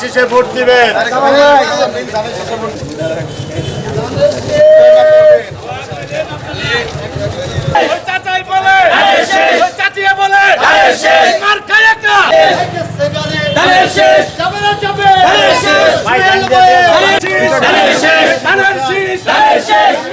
শেষে ভোট দিবেন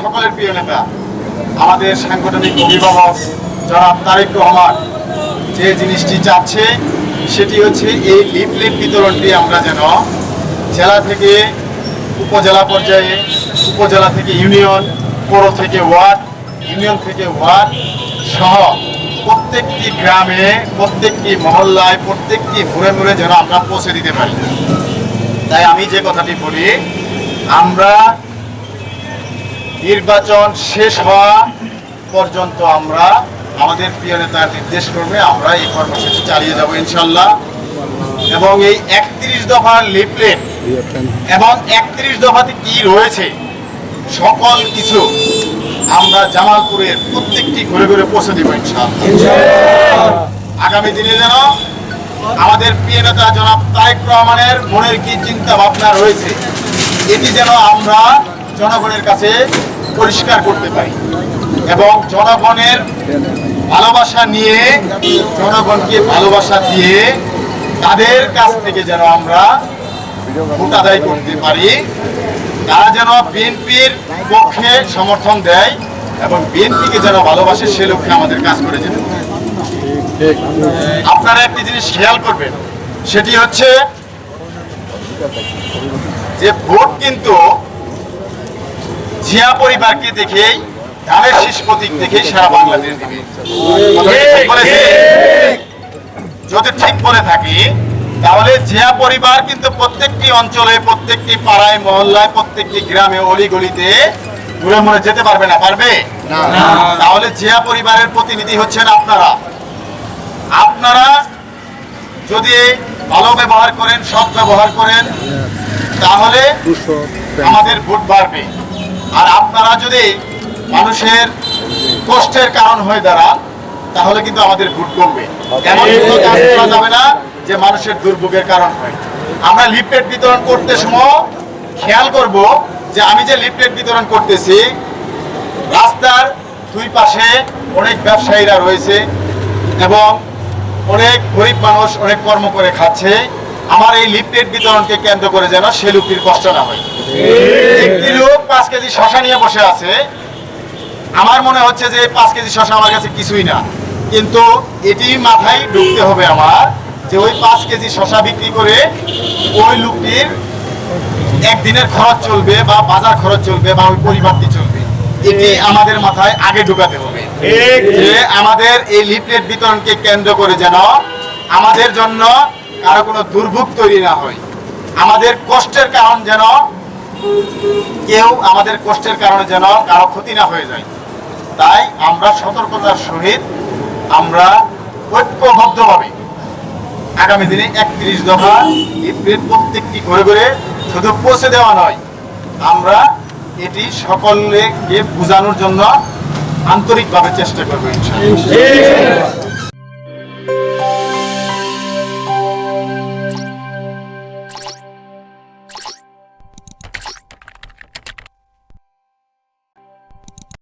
সকলের প্রিয় নেতা, আমাদের সাংগঠনিক অভিভাবক জনাব তারেক রহমান, যে জিনিসটি চাচ্ছে সেটি হচ্ছে এই লিফলেট বিতরণটি আমরা যেন জেলা থেকে উপজেলা পর্যায়ে, উপজেলা থেকে ইউনিয়ন, পৌর থেকে ওয়ার্ড, ইউনিয়ন থেকে ওয়ার্ড সহ প্রত্যেকটি গ্রামে, প্রত্যেকটি মহল্লায়, প্রত্যেকটি ঘুরে ঘুরে যেন আমরা পৌঁছে দিতে পারি। তাই আমি যে কথাটি বলি, আমরা নির্বাচন শেষ হওয়া পর্যন্ত আমরা, আমাদের প্রিয় নেতার নির্দেশ করবে আমরা এই কর্মসূচি চালিয়ে যাব ইনশাল্লাহ এবং এই একত্রিশ দফার লিফলেট এবং একত্রিশ দফাতে কি রয়েছে, সকল কিছু আমরা জামালপুরের প্রত্যেকটি ঘুরে ঘুরে পৌঁছে দেবো আগামী দিনে যেন আমাদের প্রিয় নেতা জনাব তারেক রহমানের মনের কি চিন্তা ভাবনা রয়েছে, এটি যেন আমরা জনগণের কাছে পরিষ্কার করতে পারি। এবং জনগণের ভালোবাসা নিয়ে, জনগণকে ভালোবাসা দিয়ে তাদের কাছ থেকে যেন আমরা ভোট আদায় করতে পারি, তারা যেন বিএনপির পক্ষে সমর্থন দেয় এবং বিএনপিকে যেন ভালোবাসে, সে লক্ষ্যে আমাদের কাজ করে যেতে আপনারা একটি জিনিস খেয়াল করবেন, সেটি হচ্ছে যে ভোট কিন্তু জিয়া পরিবারকে দেখেই ধানের শীষ প্রতীক দেখেই সারা বাংলাদেশ দিবে যদি ঠিক বলে থাকি তাহলে জিয়া পরিবার কিন্তু প্রত্যেকটি অঞ্চলে প্রত্যেকটি পাড়ায় মহল্লায় প্রত্যেকটি গ্রামে অলিগলিতে ঘুরে মনে যেতে পারবে না পারবে? তাহলে জিয়া পরিবারের প্রতিনিধি হচ্ছেন আপনারা। আপনারা যদি ভালো ব্যবহার করেন সৎ ব্যবহার করেন তাহলে আমাদের ভোট বাড়বে। আর আপনারা যদি মানুষের কষ্টের কারণ হয়ে দাঁড়ান তাহলে কিন্তু আমাদের ভোট কমবে। এমন কোনো কাজ করা যাবে না যে মানুষের দুর্ভোগের কারণ হয়। আমরা লিফলেট বিতরণ করতে সময় খেয়াল করব যে আমি যে লিফলেট বিতরণ করতেছি রাস্তার দুই পাশে অনেক ব্যবসায়ীরা রয়েছে এবং অনেক গরিব মানুষ অনেক কর্ম করে খাচ্ছে। আমার এই লিফলেট বিতরণকে কেন্দ্র করে যেন সে লোকটির কষ্ট না হয়। একটি লোক পাঁচ কেজি শশা নিয়ে বসে আছে। আমার মনে হচ্ছে যে পাঁচ কেজি শশা আমার কাছে কিছুই না। কিন্তু এটি মাথায় ঢুকতে হবে আমার যে ওই পাঁচ কেজি শশা বিক্রি করে ওই লোকটির একদিনের খরচ চলবে বা বাজার খরচ চলবে বা ওই পরিবারটি চলবে। এটি আমাদের মাথায় আগে ঢুকাতে হবে। যে আমাদের এই লিফলেট বিতরণকে কেন্দ্র করে যেন আমাদের জন্য কারও কোনো দুর্ভোগ তৈরি না হয়। আমাদের কষ্টের কারণ যেন কেউ আমাদের কষ্টের কারণে যেন কারও ক্ষতি না হয়ে যায়। তাই আমরা সতর্কতার সহিত আমরা ঐক্যবদ্ধভাবে আগামী দিনে একত্রিশ দফা লিফলেট প্রত্যেকটি ঘুরে ঘুরে শুধু পৌঁছে দেওয়া নয়, আমরা এটি সকলকে বোঝানোর জন্য আন্তরিকভাবে চেষ্টা করব ইনশাআল্লাহ।